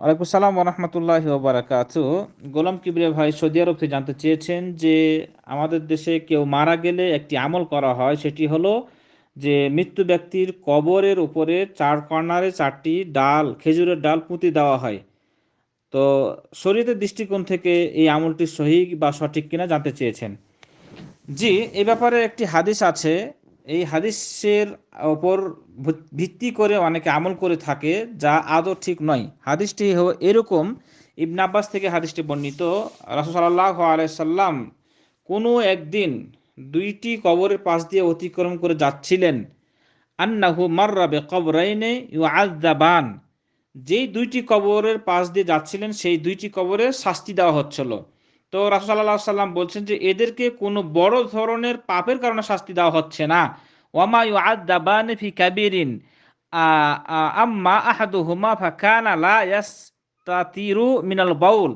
ওয়ালাইকুম সালাম রহমতুল্লাহ বারাকাত। গোলাম কিবরিয়া ভাই সৌদি আরব থেকে জানতে চেয়েছেন যে আমাদের দেশে কেউ মারা গেলে একটি আমল করা হয়, সেটি হলো যে মৃত্যু ব্যক্তির কবরের উপরে চার কর্নারে চারটি ডাল, খেজুরের ডাল পুঁতি দেওয়া হয়। তো শরীরের দৃষ্টিকোণ থেকে এই আমলটি সহি বা সঠিক কিনা জানতে চেয়েছেন। জি, এ ব্যাপারে একটি হাদিস আছে এই হাদিসের ওপর ভিত্তি করে অনেকে আমল করে থাকে, যা আদৌ ঠিক নয়। হাদিসটি এরকম, ইবন আব্বাস থেকে হাদিসটি বর্ণিত রাসুসাল্লাহ আলাইসাল্লাম কোনো একদিন দুইটি কবরের পাশ দিয়ে অতিক্রম করে যাচ্ছিলেন। আন্নাহু মার্রাবে কবরাইনে ইউ আদাবান যেই দুইটি কবরের পাশ দিয়ে যাচ্ছিলেন, সেই দুইটি কবরে শাস্তি দেওয়া হচ্ছিল। তো রাসুসাল্লাহ সাল্লাম বলছেন যে এদেরকে কোনো বড় ধরনের পাপের কারণে শাস্তি দেওয়া হচ্ছে না। ওয়ামা ইউ আদাবান ফি কাবিরিন আম্মা আহাদুহুমা ফাকানা লা ইয়াস্তাতিরু মিনাল বাউল।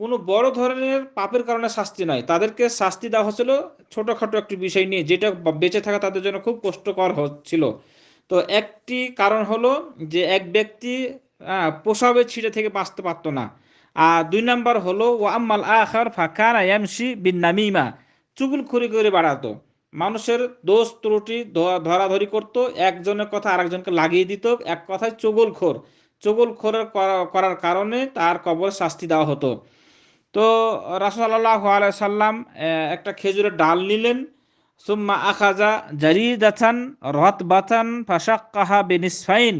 কোনো বড় ধরনের পাপের কারণে শাস্তি নয়। তাদেরকে শাস্তি দেওয়া হচ্ছিল ছোটোখাটো একটি বিষয় নিয়ে, যেটা বেঁচে থাকা তাদের জন্য খুব কষ্টকর হচ্ছিল। তো একটি কারণ হলো যে এক ব্যক্তি পোশাবের ছিটে থেকে বাঁচতে পারতো না। আর দুই নাম্বার হলো ও আম্মাল আখার ফাঁকান আয়ামসি বিন নামিমা চুগুল খুরি করে বাড়াতো। মানুষের দোষ ত্রুটি ধরাধরি করতো, একজনের কথা আরেকজনকে লাগিয়ে দিত, এক কথায় চগল খোর। চগল খোরের করার কারণে তার কবর শাস্তি দেওয়া হতো। তো রাসুল্লাহ সাল্লাম একটা খেজুরের ডাল নিলেন। সুম্মা আখাজা জারি দাথান রথ বাথান ফাঁসাক কাহা বেনিসফাইন।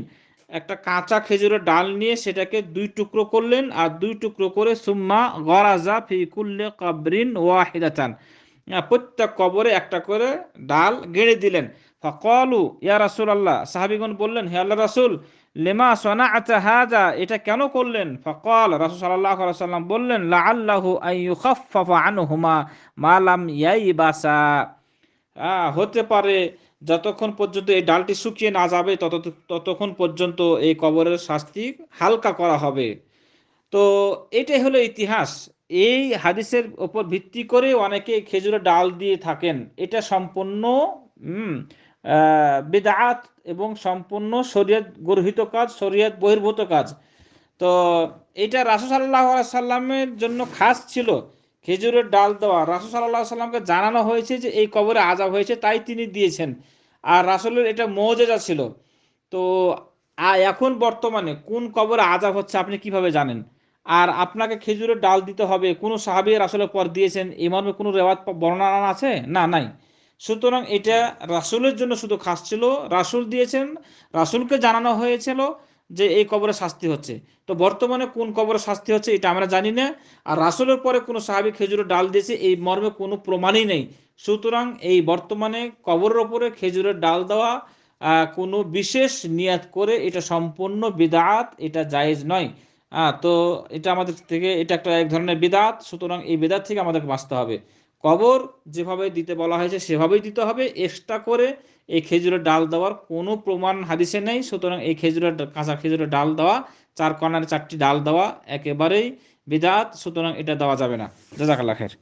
একটা কাঁচা খেজুরের ডাল নিয়ে সেটাকে দুই টুকরো করলেন আর দুই টুকরো করে সুম্মা গরাজা ফিকুল্লে কাবরিন ওয়াহিদাতান। প্রত্যেক কবরে একটা করে ডাল গেড়ে দিলেন। ফকলু, ইয়া রাসুল আল্লাহ সাহাবিগণ বললেন, হে আল্লাহ রাসুল, লেমা সোনা আচা হাজা এটা কেন করলেন? ফকল, রাসুল সাল্লাহ সাল্লাম বললেন লা আল্লাহু আইয়ুখাফফা আনহুমা মালাম ইয়াই বাসা হতে পারে যতক্ষণ পর্যন্ত এই ডালটি শুকিয়ে না যাবে তত ততক্ষণ পর্যন্ত এই কবরের শাস্তি হালকা করা হবে। তো এটাই হলো ইতিহাস। এই হাদিসের ওপর ভিত্তি করে অনেকে খেজুরের ডাল দিয়ে থাকেন। এটা সম্পূর্ণ বেদাত এবং সম্পূর্ণ শরীয়ত গর্হিত কাজ, শরীয়ত বহির্ভূত কাজ। তো এটা রাসু সাল্লাহ সাল্লামের জন্য খাস ছিল। খেজুরের ডাল দেওয়া। রাসু সাল্লাহ সাল্লামকে জানানো হয়েছে যে এই কবরে আজাব হয়েছে, তাই তিনি দিয়েছেন। আর রাসুলের এটা মজেজা ছিল। তো এখন বর্তমানে কোন কবরে আজাব হচ্ছে আপনি কীভাবে জানেন? আর আপনাকে খেজুরের ডাল দিতে হবে, কোনো সাহাবি রাসুলের পর দিয়েছেন? এই মর্মে কোনো রেওয়াত বর্ণনা আছে? না, নাই। সুতরাং এটা রাসুলের জন্য শুধু খাস ছিল। রাসুল দিয়েছেন, রাসুলকে জানানো হয়েছিল। যে এই কবরে শাস্তি হচ্ছে। তো বর্তমানে কোন কবরে শাস্তি হচ্ছে এটা আমরা জানি না। আর রাসুলের পরে কোনো সাহাবি খেজুরের ডাল দিয়েছে, এই মর্মে কোনো প্রমাণই নেই। সুতরাং এই বর্তমানে কবরের ওপরে খেজুরের ডাল দেওয়া কোনো বিশেষ নিয়াত করে এটা সম্পূর্ণ বিদাত, এটা জায়েজ নয়। তো এটা আমাদের থেকে, এটা একটা এক ধরনের বিদাত, সুতরাং এই বিদাত থেকে আমাদেরকে বাঁচতে হবে। কবর যেভাবে দিতে বলা হয়েছে, সেভাবেই দিতে হবে। এক্সট্রা করে এই খেজুরের ডাল দেওয়ার কোনো প্রমাণ হাদিসে নেই। সুতরাং এই খেজুরের কাঁচা খেজুরের ডাল দেওয়া, চার কর্নার চারটি ডাল দেওয়া একেবারেই বিদাত। সুতরাং এটা দেওয়া যাবে না। জাজাকাল্লা খের